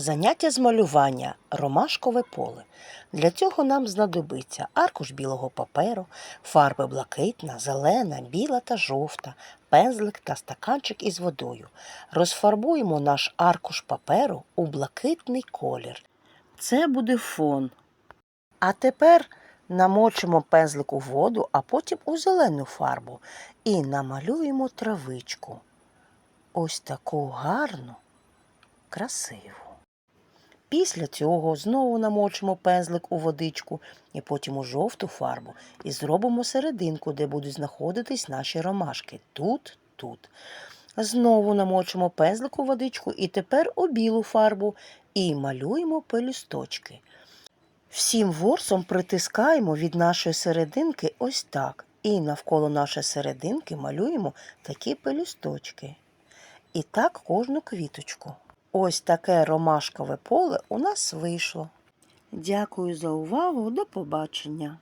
Заняття з малювання ромашкове поле. Для цього нам знадобиться аркуш білого паперу, фарби блакитна, зелена, біла та жовта, пензлик та стаканчик із водою. Розфарбуємо наш аркуш паперу у блакитний колір. Це буде фон. А тепер намочимо пензлик у воду, а потім у зелену фарбу і намалюємо травичку. Ось таку гарну, красиву. Після цього знову намочимо пензлик у водичку і потім у жовту фарбу і зробимо серединку, де будуть знаходитись наші ромашки. Тут, тут. Знову намочимо пензлик у водичку і тепер у білу фарбу і малюємо пелюсточки. Всім ворсом притискаємо від нашої серединки ось так. І навколо нашої серединки малюємо такі пелюсточки. І так кожну квіточку. Ось таке ромашкове поле у нас вийшло. Дякую за увагу. До побачення.